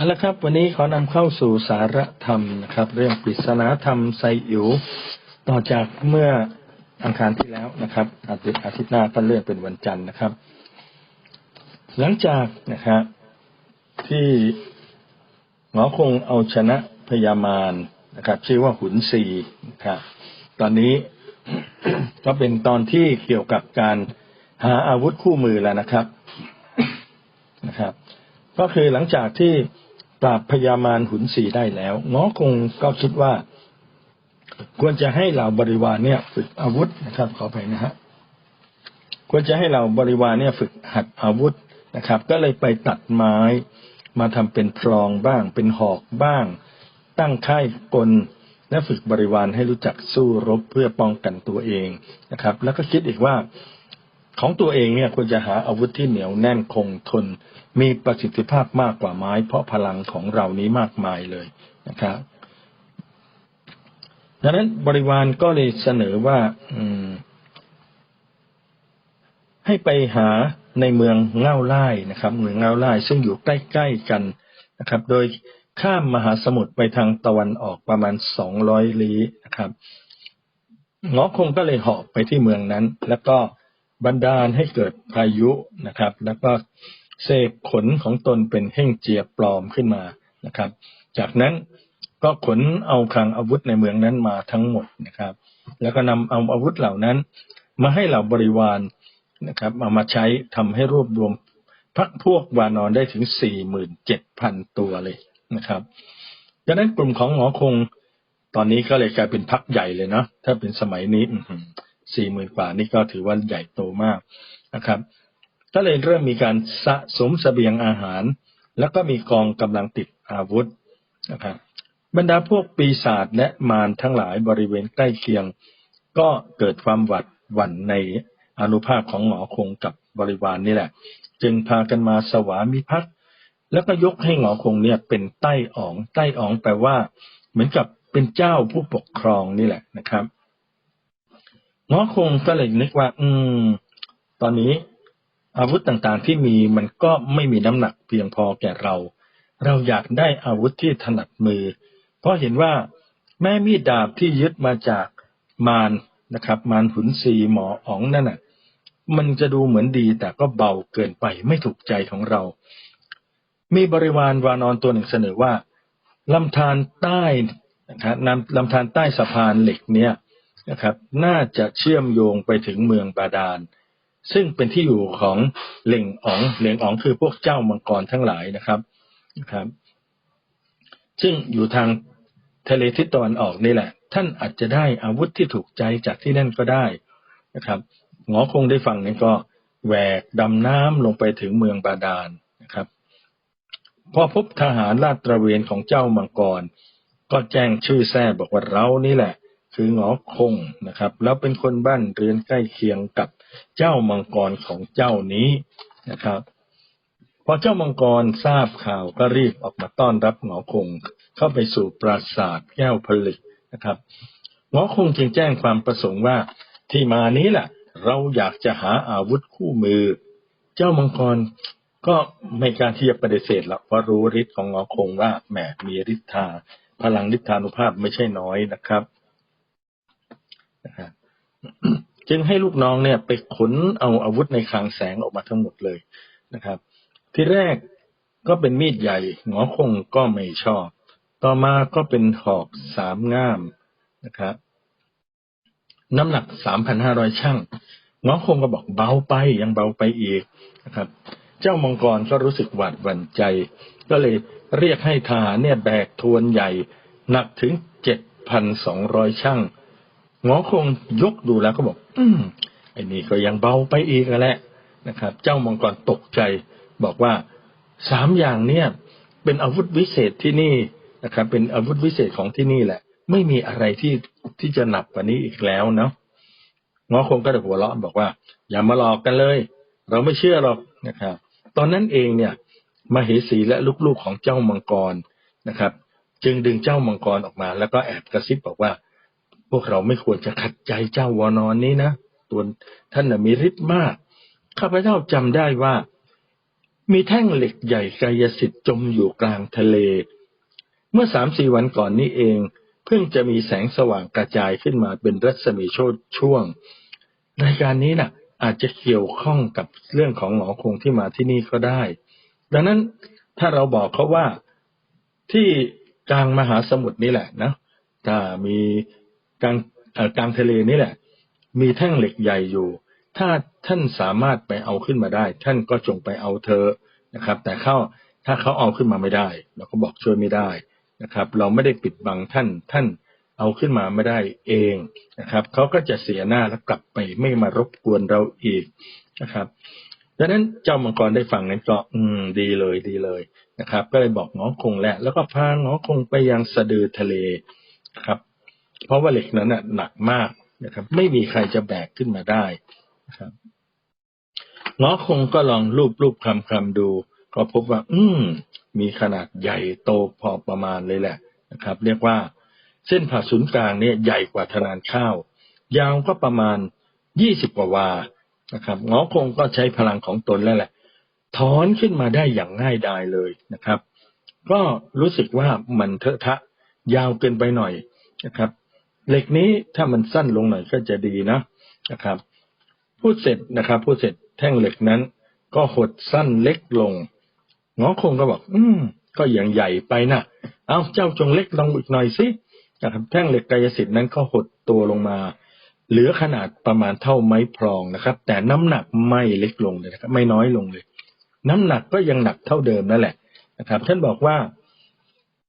เอาละครับ วันนี้ขอนำเข้าสู่สารธรรมนะครับ เรื่องปริศนาธรรมไซอิ๋วต่อจากเมื่ออังคารที่แล้วนะครับ อาทิตย์อาทิตย์หน้าก็เลื่อนเป็นวันจันทร์นะครับ หลังจากนะครับที่หมอคงเอาชนะพยามารนะครับ ชื่อว่าหุนซีนะครับตอนนี้ก็เป็นตอนที่เกี่ยวกับการหาอาวุธคู่มือแล้วนะครับนะครับ ก็คือหลังจากที่ ปราบพยามารหุนสีได้แล้วง้อคงก็คิดว่า ควรจะให้เหล่าบริวารเนี่ย ฝึกอาวุธนะครับ ขอไปนะฮะควรจะให้เหล่าบริวารเนี่ยฝึกหัดอาวุธนะครับ ก็เลยไปตัดไม้มาทำเป็นพรองบ้าง เป็นหอกบ้าง ตั้งค่ายกลและฝึกบริวารให้รู้จักสู้รบเพื่อป้องกันตัวเองนะครับ แล้วก็คิดอีกว่า ของตัวเองเนี่ยควรจะหาอาวุธที่เหนียวแน่นคงทน มีประสิทธิภาพมากกว่าไม้ เพราะพลังของเรานี้มากมายเลยนะครับดังนั้นบริวารก็เลยเสนอว่าให้ไปหาในเมืองเง่าไล่นะครับเมืองเง่าไล่ซึ่งอยู่ใกล้ๆกันนะครับ โดยข้ามมหาสมุทรไปทางตะวันออกประมาณสองร้อยลี้นะครับงอคงก็เลยเหาะไปที่เมืองนั้น แล้วก็ บันดาลให้เกิดพายุนะครับ แล้วก็เสกขนของตนเป็นเฮ่งเจียปลอมขึ้นมานะครับ จากนั้นก็ขนเอาคลังอาวุธในเมืองนั้นมาทั้งหมดนะครับ แล้วก็นำเอาอาวุธเหล่านั้น มาให้เหล่าบริวารนะครับเอามาใช้ทำให้รวบรวมพักพวกวานอนได้ถึงสี่หมื่นเจ็ดพันตัวเลยนะครับดังนั้นกลุ่มของหมอคงตอนนี้ก็เลยกลายเป็นพักใหญ่เลยเนาะถ้าเป็นสมัยนี้ สี่หมื่นกว่านี่ก็ถือว่าใหญ่โตมากนะครับ ก็เลยเริ่มมีการสะสมสเสบียงอาหาร แล้วก็มีกองกำลังติดอาวุธนะครับบรรดาพวกปีศาจและมารทั้งหลายบริเวณใกล้เคียง ก็เกิดความหวัดหวั่นในอนุภาพของหมอคงกับบริวารนนี่แหละ จึงพากันมาสวามิภักดิ์แล้วก็ยกให้หงอคงเนี่ยเป็นใต้อ๋องใต้อ๋องแปลว่า เหมือนกับเป็นเจ้าผู้ปกครองนี่แหละนะครับ หงองคงก็เลยนึกว่า อืม ตอนนี้อาวุธต่างๆที่มีมันก็ไม่มีน้ำหนักเพียงพอแก่เรา เราอยากได้อาวุธที่ถนัดมือ เพราะเห็นว่าแม่มีดดาบที่ยึดมาจากมารนะครับ มารหุนสีหมออ๋องนั่นน่ะ มันจะดูเหมือนดีแต่ก็เบาเกินไปไม่ถูกใจของเรา มีบริวารวานอนตัวหนึ่งเสนอว่าลำธารใต้นะครับนำลำธารใต้สะพานเหล็กเนี่ย นะครับ น่าจะเชื่อมโยงไปถึงเมืองบาดาล ซึ่งเป็นที่อยู่ของเหล่งอ๋องเหล่งอ๋องคือพวกเจ้ามังกรทั้งหลายนะครับนะครับ ซึ่งอยู่ทางทะเลทิศตะวันออกนี่แหละ ท่านอาจจะได้อาวุธที่ถูกใจจากที่นั่นก็ได้นะครับหงอคงได้ฟังนี่ก็แหวกดำน้ำลงไปถึงเมืองบาดาลนะครับ พอพบทหารลาดตระเวนของเจ้ามังกร ก็แจ้งชื่อแท้บอกว่าเรานี่แหละ คือหงอคงนะครับ แล้วเป็นคนบ้านเรือนใกล้เคียงกับเจ้ามังกรของเจ้านี้นะครับพอเจ้ามังกรทราบข่าวก็รีบออกมาต้อนรับหงอคงเข้าไปสู่ปราสาทแก้วผลึกนะครับหงอคงจึงแจ้งความประสงค์ว่าที่มานี้แหละเราอยากจะหาอาวุธคู่มือ เจ้ามังกรก็ไม่การที่จะปฏิเสธหรอกเพราะรู้ฤทธิ์ของงอคงว่าแหมมีฤทธาพลังฤทธานุภาพไม่ใช่น้อยนะครับ จึงให้ลูกน้องเนี่ยไปขนเอาอาวุธในคลังแสงออกมาทั้งหมดเลยนะครับ ที่แรกก็เป็นมีดใหญ่หงอคงก็ไม่ชอบ ต่อมาก็เป็นหอกสามง่ามนะครับ น้ำหนักสามพันห้าร้อยช่างงอคงก็บอกเบาไปยังเบาไปอีกนะครับ เจ้ามังกรก็รู้สึกหวาดหวั่นใจ ก็เลยเรียกให้ทหารเนี่ยแบกทวนใหญ่ หนักถึงเจ็ดพันสองร้อยช่าง หงอคงยกดูแล้วก็บอก อืมไอ้นี่ก็ยังเบาไปอีกแล้วนะครับ เจ้ามังกรตกใจ บอกว่าสามอย่างเนี่ย เป็นอาวุธวิเศษที่นี่นะครับ เป็นอาวุธวิเศษของที่นี่แหละ ไม่มีอะไรที่ที่จะหนักกว่านี้อีกแล้วเนาะงอคงก็เลยหัวเราะบอกว่า อย่ามาหลอกกันเลย เราไม่เชื่อหรอกนะครับ ตอนนั้นเองเนี่ยมเหสีและลูกๆของเจ้ามังกรนะครับ จึงดึงเจ้ามังกรออกมา แล้วก็แอบกระซิบบอกว่า พวกเราไม่ควรจะขัดใจเจ้าวานอนนี้นะตัวท่านมีฤทธิ์มาก ข้าพเจ้าจำได้ว่า มีแท่งเหล็กใหญ่กายสิทธิ์จมอยู่กลางทะเล เมื่อสามสี่วันก่อนนี้เอง เพิ่งจะมีแสงสว่างกระจายขึ้นมาเป็นรัศมีโชดช่วง รายการนี้นะ่ะ อาจจะเกี่ยวข้องกับเรื่องของหมอคงที่มาที่นี่ก็ได้ ดังนั้นถ้าเราบอกเขาว่าที่กลางมหาสมุทรนี่แหละนะถ้ามี กลางกลางทะเลนี่แหละ มีแท่งเหล็กใหญ่อยู่ ถ้าท่านสามารถไปเอาขึ้นมาได้ ท่านก็จงไปเอาเธอนะครับ แต่เขาถ้าเขาเอาขึ้นมาไม่ได้ เราก็บอกช่วยไม่ได้นะครับ เราไม่ได้ปิดบังท่านท่านเอาขึ้นมาไม่ได้เองนะครับเขาก็จะเสียหน้าแล้วกลับไปไม่มารบกวนเราอีกนะครับดังนั้นเจ้ามังกรได้ฟังนั้นก็อืมดีเลยดีเลยนะครับ ก็เลยบอกหงอคงแหละ แล้วก็พาหงอคงไปยังสะดือทะเลนะครับ เพราะว่าเหล็กนั้นน่ะหนักมากนะครับ ไม่มีใครจะแบกขึ้นมาได้นะครับหงอคงก็ลองรูปรูปคำคำดู ก็พบว่า อืมมีขนาดใหญ่โตพอประมาณเลยแหละนะครับ เรียกว่า เส้นผ่าศูนย์กลางเนี่ยใหญ่กว่าธนานข้าว ยาวก็ประมาณยี่สิบกว่าวานะครับหงอคงก็ใช้พลังของตนแล้วแหละ ถอนขึ้นมาได้อย่างง่ายดายเลยนะครับ ก็รู้สึกว่ามันเถอะทะยาวเกินไปหน่อยนะครับ เหล็กนี้ถ้ามันสั้นลงหน่อยก็จะดีนะนะครับ พูดเสร็จนะครับ พูดเสร็จแท่งเหล็กนั้น ก็หดสั้นเล็กลงงอคงก็บอก อืม ก็อย่างใหญ่ไปนะเอาเจ้าจงเล็กลงอีกหน่อยสินะครับ แท่งเหล็กกายสิทธิ์นั้นก็หดตัวลงมา เหลือขนาดประมาณเท่าไม้พลองนะครับ แต่น้ำหนักไม่เล็กลงเลยนะครับไม่น้อยลงเลย น้ำหนักก็ยังหนักเท่าเดิมนั่นแหละนะครับ ท่านบอกว่า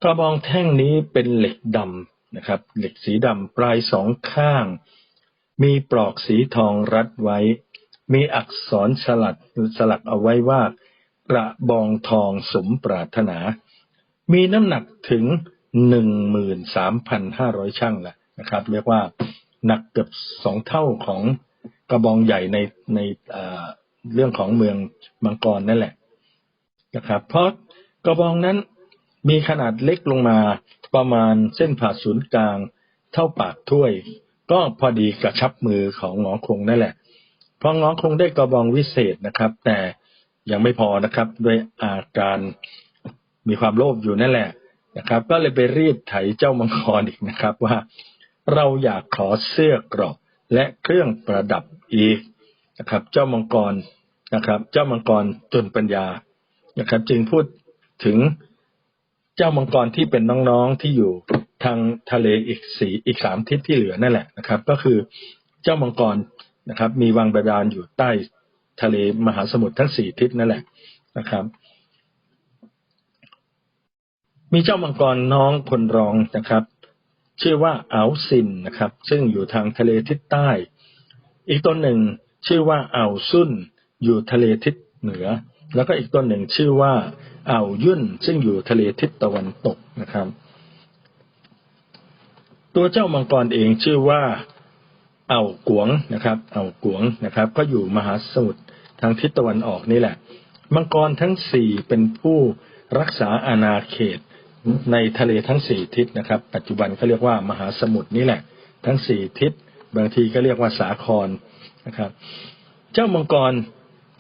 กระบองแท่งนี้เป็นเหล็กดำ นะครับ เหล็กสีดำปลายสองข้าง มีปลอกสีทองรัดไว้ มีอักษรสลัดสลักเอาไว้ว่ากระบองทองสมปรารถนา มีน้ำหนักถึงหนึ่งหมื่นสามพันห้าร้อยช่างแหละนะครับ เรียกว่าหนักเกือบสองเท่าของกระบองใหญ่ในในเรื่องของเมืองมังกรนั่นแหละนะครับ เพราะกระบองนั้นมีขนาดเล็กลงมา ประมาณเส้นผ่าศูนย์กลาง เท่าปากถ้วย ก็พอดีกระชับมือของหงอคงนั่นแหละพอหงอคงได้กระบองวิเศษนะครับ แต่ยังไม่พอนะครับด้วยอาการมีความโลภอยู่นั่นแหละนะครับ ก็เลยไปรีดไถเจ้ามังกรอีกนะครับว่าเราอยากขอเสื้อกรอบและเครื่องประดับอีกนะครับ เจ้ามังกรนะครับ เจ้ามังกรจนปัญญานะครับ จึงพูดถึง เจ้ามังกรที่เป็นน้องๆที่อยู่ทางทะเลอีกสีอีกสามทิศที่เหลือนั่นแหละนะครับ ก็คือเจ้ามังกรนะครับ มีวังบาดาลอยู่ใต้ทะเลมหาสมุทรทั้งสี่ทิศนั่นแหละนะครับ มีเจ้ามังกรน้องคนรองนะครับชื่อว่าอาซินนะครับ ซึ่งอยู่ทางทะเลทิศใต้ อีกต้นหนึ่งชื่อว่าอาซุนอยู่ทะเลทิศเหนือ แล้วก็อีกต้นหนึ่งชื่อว่าอ่าวยุ่นซึ่งอยู่ทะเลทิศตะวันตกนะครับ ตัวเจ้ามังกรเองชื่อว่าอ่าวกวงนะครับอ่าวกวงนะครับ ก็อยู่มหาสมุทรทางทิศตะวันออกนี่แหละ มังกรทั้งสี่เป็นผู้รักษาอาณาเขตในทะเลทั้งสี่ทิศนะครับ ปัจจุบันเขาเรียกว่ามหาสมุทรนี่แหละ ทั้งสี่ทิศ บางทีก็เรียกว่าสาครนะครับ เจ้ามังกร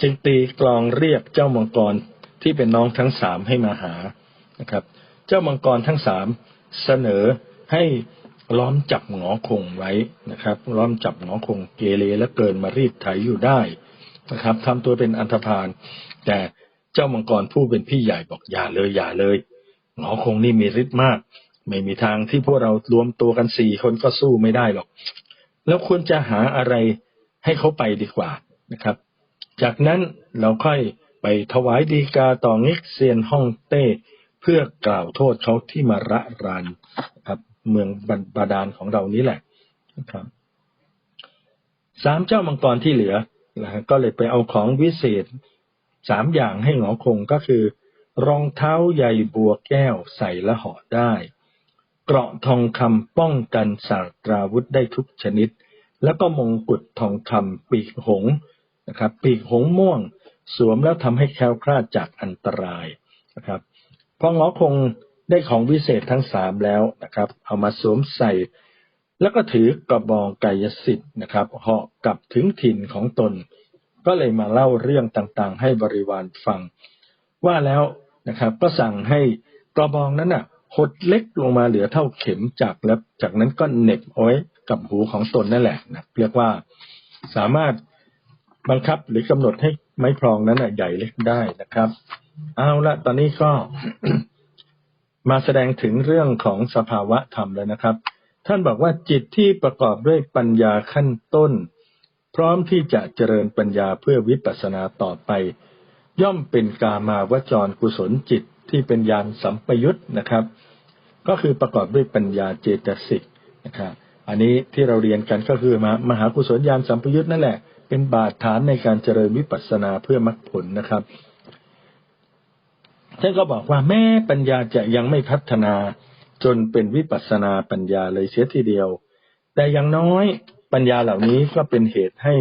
จึงตีกลองเรียกเจ้ามังกรที่เป็นน้องทั้งสามให้มาหานะครับ เจ้ามังกรทั้งสามเสนอให้ล้อมจับหงอคงไว้นะครับ ล้อมจับหงอคงเกเรและเกินมารีดไถอยู่ได้นะครับทำตัวเป็นอันธพาลแต่เจ้ามังกรผู้เป็นพี่ใหญ่บอกอย่าเลยอย่าเลยหมอคงนี่มีฤทธิ์มาก ไม่มีทางที่พวกเรารวมตัวกันสี่คนก็สู้ไม่ได้หรอก แล้วควรจะหาอะไรให้เขาไปดีกว่านะครับ จากนั้นเราค่อยไปถวายดีกาต่องิกเซียนฮ่องเต้ เพื่อกล่าวโทษเขาที่มาระรานครับเมืองบาดาลของเรานี้แหละครับสามเจ้ามังกรที่เหลือนะก็เลยไปเอาของวิเศษสามอย่างให้หงอคงก็คือ รองเท้าใหญ่บัวแก้วใส่และห่อได้ เกราะทองคำป้องกันศาสตราวุธได้ทุกชนิด แล้วก็มงกุฎทองคำปีกหง นะครับปีกหงม่วงสวมแล้วทำให้แคล้วคลาดจากอันตรายนะครับพอหงอคงได้ของวิเศษทั้งสามแล้วนะครับ เอามาสวมใส่ แล้วก็ถือกระบองกายสิทธิ์นะครับเหาะกลับถึงถิ่นของตน ก็เลยมาเล่าเรื่องต่างๆ ให้บริวารฟัง ว่าแล้วนะครับก็สั่งให้กระบองนั้นน่ะหดเล็กลงมาเหลือเท่าเข็มจากแล้วจากนั้นก็เหน็บเอาไว้กับหูของตนนั่นแหละนะเรียกว่าสามารถ บังคับหรือกำหนดให้ไม้พลองนั้นใหญ่เล็กได้นะครับ เอาละตอนนี้ก็มาแสดงถึงเรื่องของสภาวะธรรมแล้วนะครับ ท่านบอกว่าจิตที่ประกอบด้วยปัญญาขั้นต้น พร้อมที่จะเจริญปัญญาเพื่อวิปัสสนาต่อไป ย่อมเป็นกามาวจรกุศลจิตที่เป็นญาณสัมปยุตนะครับ ก็คือประกอบด้วยปัญญาเจตสิกนะครับอันนี้ที่เราเรียนกันก็คือมามหากุศลญาณสัมปยุตนั่นแหละ เป็นบาดฐานในการเจริญวิปัสสนาเพื่อมรรคผลนะครับท่านก็บอกว่าแม้ปัญญาจะยังไม่พัฒนาจนเป็นวิปัสสนาปัญญาเลยเสียทีเดียว แต่อย่างน้อยปัญญาเหล่านี้ก็เป็นเหตุให้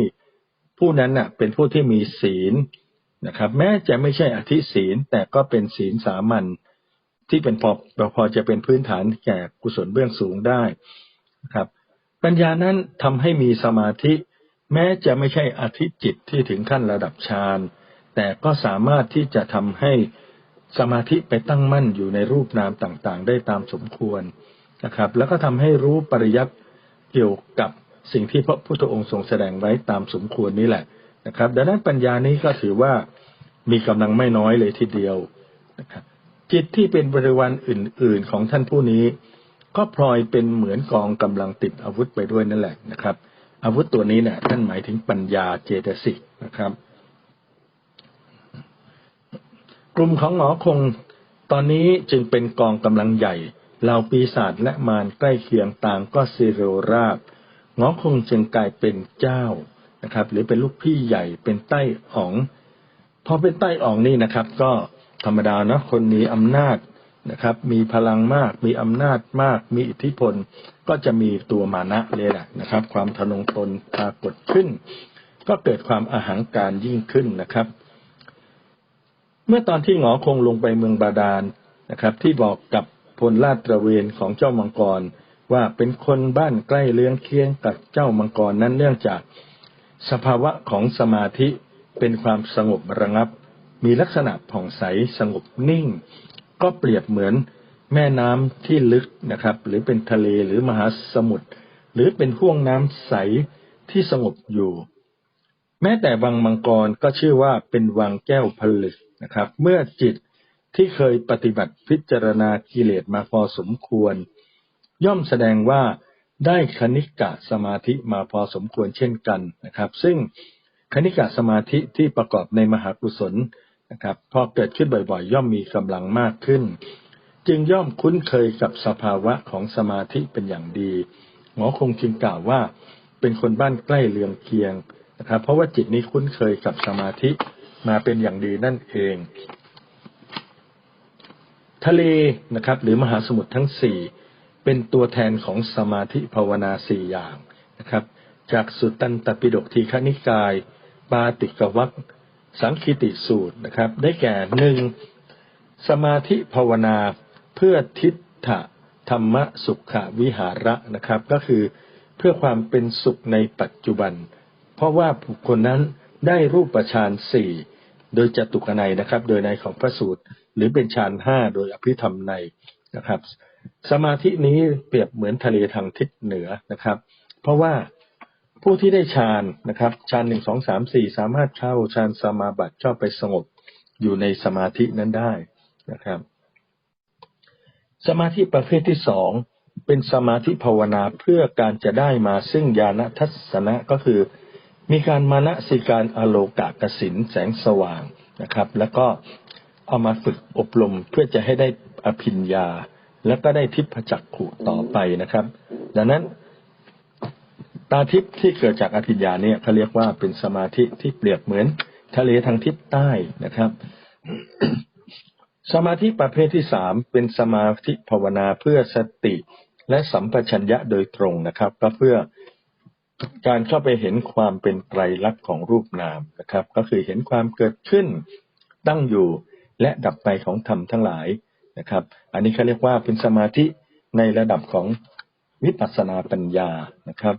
ผู้นั้นน่ะ เป็นผู้ที่มีศีลนะครับ แม้จะไม่ใช่อธิศีลแต่ก็เป็นศีลสามัญที่เป็นพอพอจะเป็นพื้นฐานแก่กุศลเบื้องสูงได้นะครับ ปัญญานั้นทำให้มีสมาธิ แม้จะไม่ใช่อธิจิตที่ถึงขั้นระดับฌานแต่ก็สามารถที่จะทำให้สมาธิไปตั้งมั่นอยู่ในรูปนามต่างๆ ได้ตามสมควรนะครับ แล้วก็ทำให้รู้ปริยัติเกี่ยวกับสิ่งที่พระพุทธองค์ทรงแสดงไว้ตามสมควรนี่แหละนะครับ ดังนั้นปัญญานี้ก็ถือว่ามีกำลังไม่น้อยเลยทีเดียวนะครับจิตที่เป็นบริวารอื่น ๆ ของท่านผู้นี้ ก็พลอยเป็นเหมือนกองกำลังติดอาวุธไปด้วยนั่นแหละนะครับ อาวุธตัวนี้เนี่ยท่านหมายถึงปัญญาเจตสิกนะครับ กลุ่มของหมอคงตอนนี้จึงเป็นกองกำลังใหญ่เหล่าปีศาจและมารใกล้เคียงต่างก็ซีโรราบหมอคงจึงกลายเป็นเจ้านะครับ หรือเป็นลูกพี่ใหญ่เป็นใต้อ๋องพอเป็นใต้อ๋องนี่นะครับ ก็ธรรมดานะคนมีอำนาจ นะครับ มีพลังมาก มีอำนาจมาก มีอิทธิพล ก็จะมีตัวมานะเลยแหละนะครับ ความทะนงตนปรากฏขึ้น ก็เกิดความอาหังการยิ่งขึ้นนะครับ เมื่อตอนที่หงอคงลงไปเมืองบาดาลนะครับ ที่บอกกับพลลาดตระเวนของเจ้ามังกรว่าเป็นคนบ้านใกล้เลื้องเคียงกับเจ้ามังกรนั้นเนื่องจากสภาวะของสมาธิเป็นความสงบระงับ มีลักษณะผ่องใสสงบนิ่ง ก็เปรียบเหมือนแม่น้ำที่ลึกนะครับ หรือเป็นทะเลหรือมหาสมุทรหรือเป็นห่วงน้ำใสที่สงบอยู่ แม้แต่วังมังกรก็ชื่อว่าเป็นวังแก้วผลึกนะครับ เมื่อจิตที่เคยปฏิบัติพิจารณากิเลสมาพอสมควร ย่อมแสดงว่าได้คณิกะสมาธิมาพอสมควรเช่นกันนะครับ ซึ่งคณิกะสมาธิที่ประกอบในมหากุศล นะครับพอเกิดขึ้นบ่อยๆ ย่อมมีกำลังมากขึ้น จึงย่อมคุ้นเคยกับสภาวะของสมาธิเป็นอย่างดี หมอคงจึงกล่าวว่าเป็นคนบ้านใกล้เรืองเคียงนะครับ เพราะว่าจิตนี้คุ้นเคยกับสมาธิมาเป็นอย่างดีนั่นเอง ทะเลนะครับ หรือมหาสมุทรทั้งสี่เป็นตัวแทนของสมาธิภาวนาสี่อย่างนะครับ จากสุตตันตปิฎกทีฆนิกาย ปาติกวัค สังคิติสูตรนะครับ ได้แก่หนึ่งสมาธิภาวนาเพื่อทิฏฐะธรรมสุขวิหาระนะครับ ก็คือเพื่อความเป็นสุขในปัจจุบัน เพราะว่าบุคคลนั้นได้รูปฌานสี่โดยจตุกนัยนะครับ โดยในของพระสูตร หรือเป็นฌานห้าโดยอภิธรรมในนะครับ สมาธินี้เปรียบเหมือนทะเลทางทิศเหนือนะครับ เพราะว่า ผู้ที่ได้ฌานนะครับฌานหนึ่งสองสามสี่สามารถเข้าฌานสมาบัติชอบไปสงบอยู่ในสมาธินั้นได้นะครับ สมาธิประเภทที่สองเป็นสมาธิภาวนาเพื่อการจะได้มาซึ่งญาณทัศนะก็คือ มีการมานะสิการอโลกากสินแสงสว่างนะครับ แล้วก็เอามาฝึกอบรมเพื่อจะให้ได้อภิญญา แล้วก็ได้ทิพจักขุต่อไปนะครับ ดังนั้น ตาทิพย์ที่เกิดจากอภิญญาเนี่ยเขาเรียกว่าเป็นสมาธิที่เปรียบเหมือน ทะเลทางทิศใต้นะครับ สมาธิประเภทที่สามเป็นสมาธิภาวนาเพื่อสติและสัมปชัญญะโดยตรงนะครับ ก็เพื่อการเข้าไปเห็นความเป็นไตรลักษณ์ของรูปนามนะครับ ก็คือเห็นความเกิดขึ้นตั้งอยู่และดับไปของธรรมทั้งหลายนะครับ อันนี้เขาเรียกว่าเป็นสมาธิในระดับของวิปัสสนาปัญญานะครับ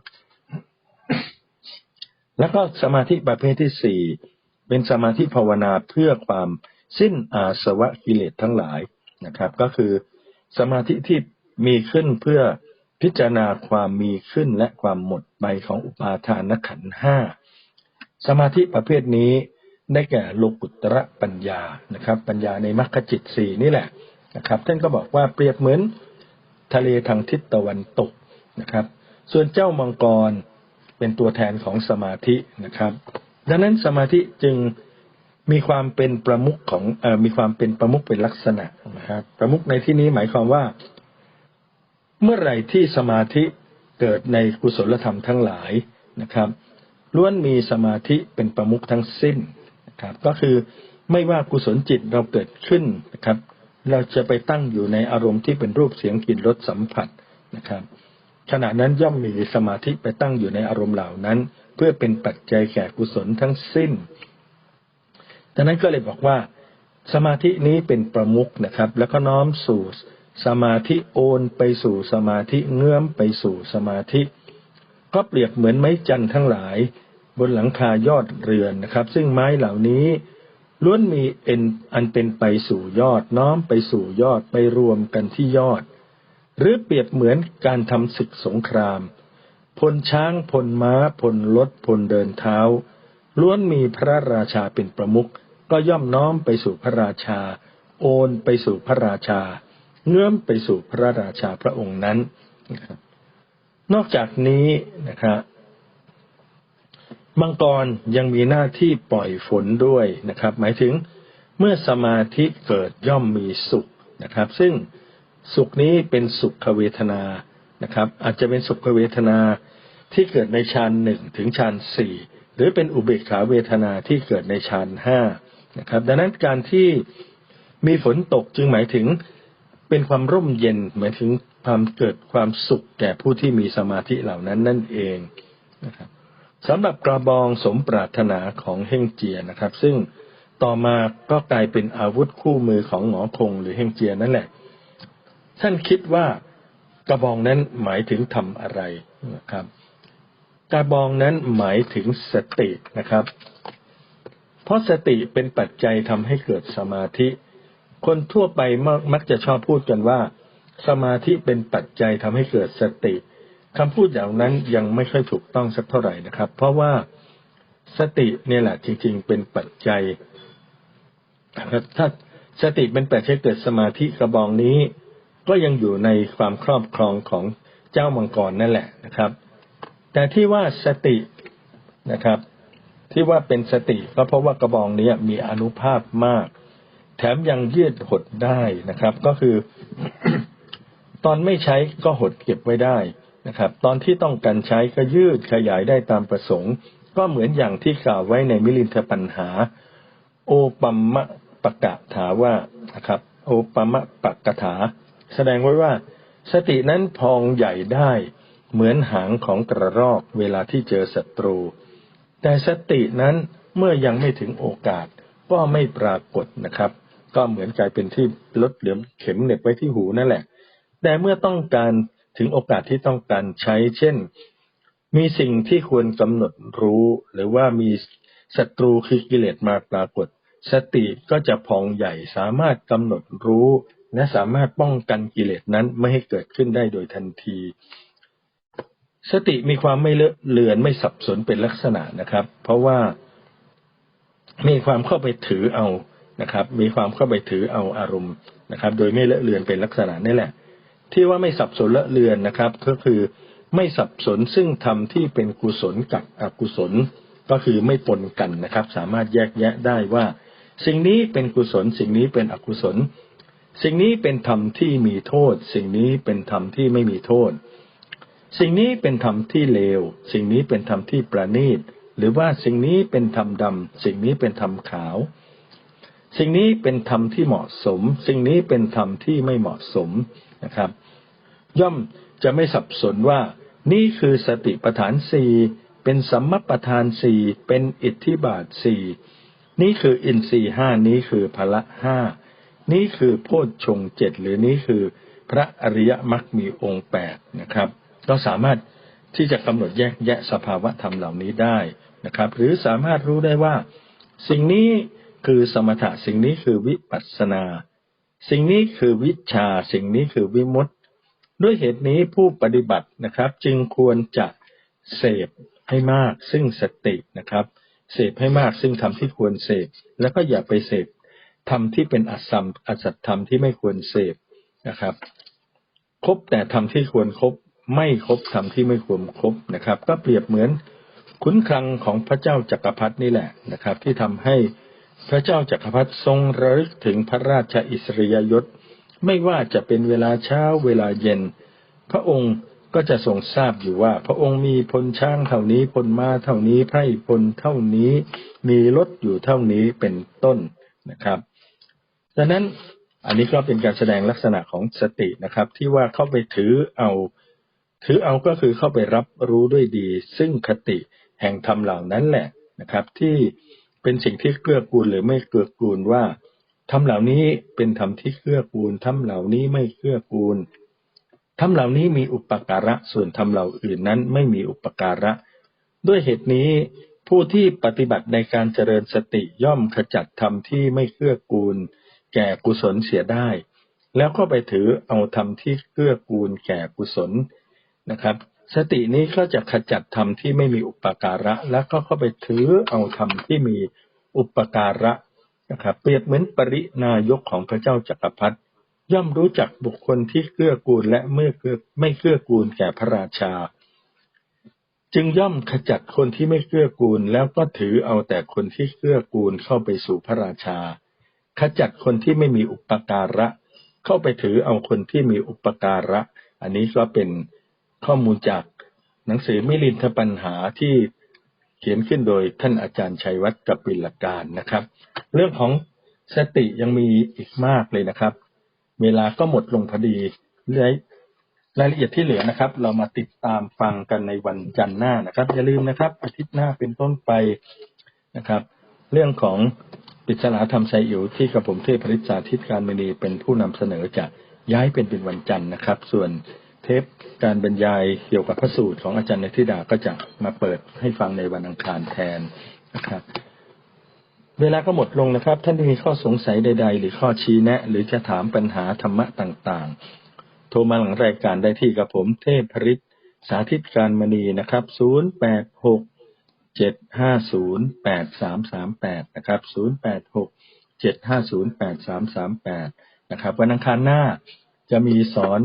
แล้วก็สมาธิประเภทที่สี่เป็นสมาธิภาวนาเพื่อความสิ้นอาสวะกิเลสทั้งหลายนะครับ ก็คือสมาธิที่มีขึ้นเพื่อพิจารณาความมีขึ้นและความหมดไปของอุปาทานขันห้าสมาธิประเภทนี้ได้แก่โลกุตระปัญญานะครับ ปัญญาในมรรคจิตสี่นี่แหละนะครับท่านก็บอกว่าเปรียบเหมือนทะเลทางทิศตะวันตกนะครับ ส่วนเจ้ามังกร เป็นตัวแทนของสมาธินะครับ ดังนั้นสมาธิจึงมีความเป็นประมุขของอมีความเป็นประมุขเป็นลักษณะนะครับประมุขในที่นี้หมายความว่า เมื่อไหร่ที่สมาธิเกิดในกุศลธรรมทั้งหลายนะครับล้วนมีสมาธิเป็นประมุขทั้งสิ้นนะครับ ก็คือไม่ว่ากุศลจิตเราเกิดขึ้นนะครับ เราจะไปตั้งอยู่ในอารมณ์ที่เป็นรูปเสียงกลิ่นรสสัมผัสนะครับ ขณะนั้นย่อมมีสมาธิไปตั้งอยู่ในอารมณ์เหล่านั้น เพื่อเป็นปัจจัยแก่กุศลทั้งสิ้นดังนั้นก็เลยบอกว่า สมาธินี้เป็นประมุขนะครับ แล้วก็น้อมสู่สมาธิโอนไปสู่สมาธิเงื้อมไปสู่สมาธิ ก็เปรียบเหมือนไม้จันทร์ทั้งหลาย บนหลังคายอดเรือนนะครับ ซึ่งไม้เหล่านี้ล้วนมีเอ็นอันเป็นไปสู่ยอดน้อมไปสู่ยอดไปรวมกันที่ยอด หรือเปรียบเหมือนการทำศึกสงครามพลช้างพลม้าพลรถพลเดินเท้า ล้วนมีพระราชาเป็นประมุขก็ย่อมน้อมไปสู่พระราชา โอนไปสู่พระราชา เงื่อมไปสู่พระราชาพระองค์นั้นนะครับนอกจากนี้นะครับมังกรยังมีหน้าที่ปล่อยฝนด้วยนะครับ หมายถึงเมื่อสมาธิเกิดย่อมมีสุขนะครับ ซึ่ง สุขนี้เป็นสุขเวทนานะครับ อาจจะเป็นสุขเวทนาที่เกิดในฌานหนึ่งถึงฌานสี่หรือเป็นอุเบกขาเวทนาที่เกิดในฌานห้านะครับ ดังนั้นการที่มีฝนตกจึงหมายถึงเป็นความร่มเย็นหมายถึงความเกิดความสุขแก่ผู้ที่มีสมาธิเหล่านั้นนั่นเองนะครับสำหรับกระบองสมปรารถนาของเฮงเจียนะครับ ซึ่งต่อมาก็กลายเป็นอาวุธคู่มือของหงอคงหรือเฮงเจียนั่นแหละ ท่านคิดว่ากระบองนั้นหมายถึงทำอะไรนะครับ กระบองนั้นหมายถึงสตินะครับ เพราะสติเป็นปัจจัยทำให้เกิดสมาธิ คนทั่วไปมักจะชอบพูดกันว่า สมาธิเป็นปัจจัยทำให้เกิดสติคำพูดอย่างนั้นยังไม่ค่อยถูกต้องสักเท่าไหร่นะครับ เพราะว่าสติเนี่ยแหละจริง ๆ เป็นปัจจัยถ้าสติเป็นปัจจัยเกิดสมาธิกระบองนี้ ก็ยังอยู่ในความครอบครองของเจ้ามังกรนั่นแหละนะครับ แต่ที่ว่าสตินะครับ ที่ว่าเป็นสติก็เพราะว่ากระบองนี้มีอนุภาพมาก แถมยังยืดหดได้นะครับ ก็คือตอนไม่ใช้ก็หดเก็บไว้ได้นะครับ ตอนที่ต้องการใช้ก็ยืดขยายได้ตามประสงค์ ก็เหมือนอย่างที่กล่าวไว้ในมิลินทปัญหา โอปัมมะปะกะถาว่านะครับ โอปัมมะปะกะถา แสดงไว้ว่า สตินั้นพองใหญ่ได้เหมือนหางของกระรอกเวลาที่เจอศัตรู แต่สตินั้นเมื่อยังไม่ถึงโอกาสก็ไม่ปรากฏนะครับ ก็เหมือนกลายเป็นที่ลดเหลือมเข็มเหน็บไว้ที่หูนั่นแหละ แต่เมื่อต้องการถึงโอกาสที่ต้องการใช้ เช่น มีสิ่งที่ควรกำหนดรู้ หรือว่ามีศัตรูคือกิเลสมาปรากฏ สติก็จะพองใหญ่สามารถกำหนดรู้ และสามารถป้องกันกิเลสนั้นไม่ให้เกิดขึ้นได้โดยทันที สติมีความไม่เลอะเลือนไม่สับสนเป็นลักษณะนะครับ เพราะว่ามีความเข้าไปถือเอานะครับ มีความเข้าไปถือเอาอารมณ์นะครับ โดยไม่เลอะเลือนเป็นลักษณะนี่แหละ ที่ว่าไม่สับสนละเลือนนะครับ ก็คือไม่สับสนซึ่งธรรมที่เป็นกุศลกับอกุศลก็คือไม่ปนกันนะครับ สามารถแยกแยะได้ว่า สิ่งนี้เป็นกุศล สิ่งนี้เป็นอกุศล สิ่งนี้เป็นธรรมที่มีโทษ สิ่งนี้เป็นธรรมที่ไม่มีโทษ สิ่งนี้เป็นธรรมที่เลว สิ่งนี้เป็นธรรมที่ประณีต หรือว่าสิ่งนี้เป็นธรรมดำ สิ่งนี้เป็นธรรมขาว สิ่งนี้เป็นธรรมที่เหมาะสม สิ่งนี้เป็นธรรมที่ไม่เหมาะสมนะครับ ย่อมจะไม่สับสนว่า นี่คือสติปัฏฐานสี่เป็นสัมมปทานสี่เป็นอิทธิบาทสี่นี่คืออินทรีห้านี้คือพละห้า นี่คือโพชฌงเจ็ดหรือนี่คือพระอริยมรรคมีองค์แปดนะครับ ก็สามารถที่จะกำหนดแยกแยะสภาวะธรรมเหล่านี้ได้นะครับ หรือสามารถรู้ได้ว่า สิ่งนี้คือสมถะสิ่งนี้คือวิปัสสนา สิ่งนี้คือวิชา สิ่งนี้คือวิมุตติด้วยเหตุนี้ผู้ปฏิบัตินะครับ จึงควรจะเสพให้มากซึ่งสตินะครับ เสพให้มากซึ่งธรรมที่ควรเสพแล้วก็อย่าไปเสพ ธรรมที่เป็นอสัมอสัตธรรมที่ไม่ควรเสพนะครับคบแต่ธรรมที่ควรครบไม่ครบธรรมที่ไม่ควรครบนะครับ ก็เปรียบเหมือนขุนคลังของพระเจ้าจักรพรรดินี่แหละนะครับ ที่ทำให้พระเจ้าจักรพรรดิทรงระลึกถึงพระราชอิสริยยศไม่ว่าจะเป็นเวลาเช้าเวลาเย็น พระองค์ก็จะทรงทราบอยู่ว่า พระองค์มีพลช้างเท่านี้พลม้าเท่านี้ไพร่พลเท่านี้ มีรถอยู่เท่านี้เป็นต้นนะครับ ดังนั้นอันนี้ก็เป็นการแสดงลักษณะของสตินะครับ ที่ว่าเข้าไปถือเอา ถือเอาก็คือเข้าไปรับรู้ด้วยดี ซึ่งคติแห่งธรรมเหล่านั้นแหละนะครับ ที่เป็นสิ่งที่เกื้อกูลหรือไม่เกื้อกูลว่าธรรมเหล่านี้เป็นธรรมที่เกื้อกูลธรรมเหล่านี้ไม่เกื้อกูลธรรมเหล่านี้มีอุปการะส่วนธรรมเหล่าอื่นนั้นไม่มีอุปการะ ด้วยเหตุนี้ผู้ที่ปฏิบัติในการเจริญสติย่อมขจัดธรรมที่ไม่เกื้อกูล แก่กุศลเสียได้ แล้วก็ไปถือเอาธรรมที่เกื้อกูลแก่กุศลนะครับ สตินี้ก็จะขจัดธรรมที่ไม่มีอุปการะ แล้วก็เข้าไปถือเอาธรรมที่มีอุปการะนะครับเปรียบเหมือนปรินายกของพระเจ้าจักรพรรดิย่อมรู้จักบุคคลที่เกื้อกูลและเมื่อเกื้อไม่เกื้อกูลแก่พระราชา จึงย่อมขจัดคนที่ไม่เกื้อกูลแล้วก็ถือเอาแต่คนที่เกื้อกูลเข้าไปสู่พระราชา ขจัดคนที่ไม่มีอุปการะ เข้าไปถือเอาคนที่มีอุปการะ อันนี้ก็เป็นข้อมูลจากหนังสือมิลินทปัญหาที่เขียนขึ้นโดยท่านอาจารย์ชัยวัฒน์กับปิลการนะครับ เรื่องของสติยังมีอีกมากเลยนะครับ เวลาก็หมดลงพอดีเลยรายละเอียดที่เหลือนะครับ เรามาติดตามฟังกันในวันจันทร์หน้านะครับ อย่าลืมนะครับอาทิตย์หน้าเป็นต้นไปนะครับ เรื่องของ ปริศนาธรรมไซอิ๋วที่กระผมเทพปริศาทิตการมณีเป็นผู้นำเสนอจะย้ายเป็นเป็นวันจันทร์นะครับ ส่วนเทปการบรรยายเกี่ยวกับพระสูตรของอาจารย์นธิดาก็จะมาเปิดให้ฟังในวันอังคารแทนนะครับเวลาก็หมดลงนะครับ ท่านที่มีข้อสงสัยใด ๆ หรือข้อชี้แนะ หรือจะถามปัญหาธรรมะต่างๆ โทรมาหลังรายการได้ที่กับผมเทพพริศสาธิตการมณีนะครับ 086 จ็ดห้าศูนย์แปดสามสามแปดนะครับศูนย์แปดหกเจ็ดห้าศูนย์แปดสามสามแปดนะครับวันอังคารหน้าจะมีสอน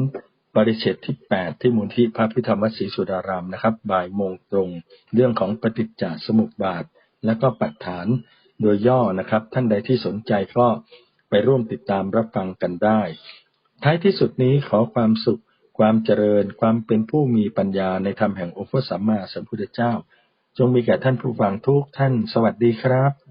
ปริเชตที่แปดที่มูลที่พระพิธรรมวัดศรีสุดารามนะครับ บ่ายโมงตรง เรื่องของปฏิจจสมุปบาท และก็ปัจฐานโดยย่อนะครับ ท่านใดที่สนใจก็ไปร่วมติดตามรับฟังกันได้ ท้ายที่สุดนี้ขอความสุข ความเจริญ ความเป็นผู้มีปัญญาในธรรมแห่งองค์พระสัมมาสัมพุทธเจ้า จงมีแก่ท่านผู้ฟังทุกท่าน สวัสดีครับ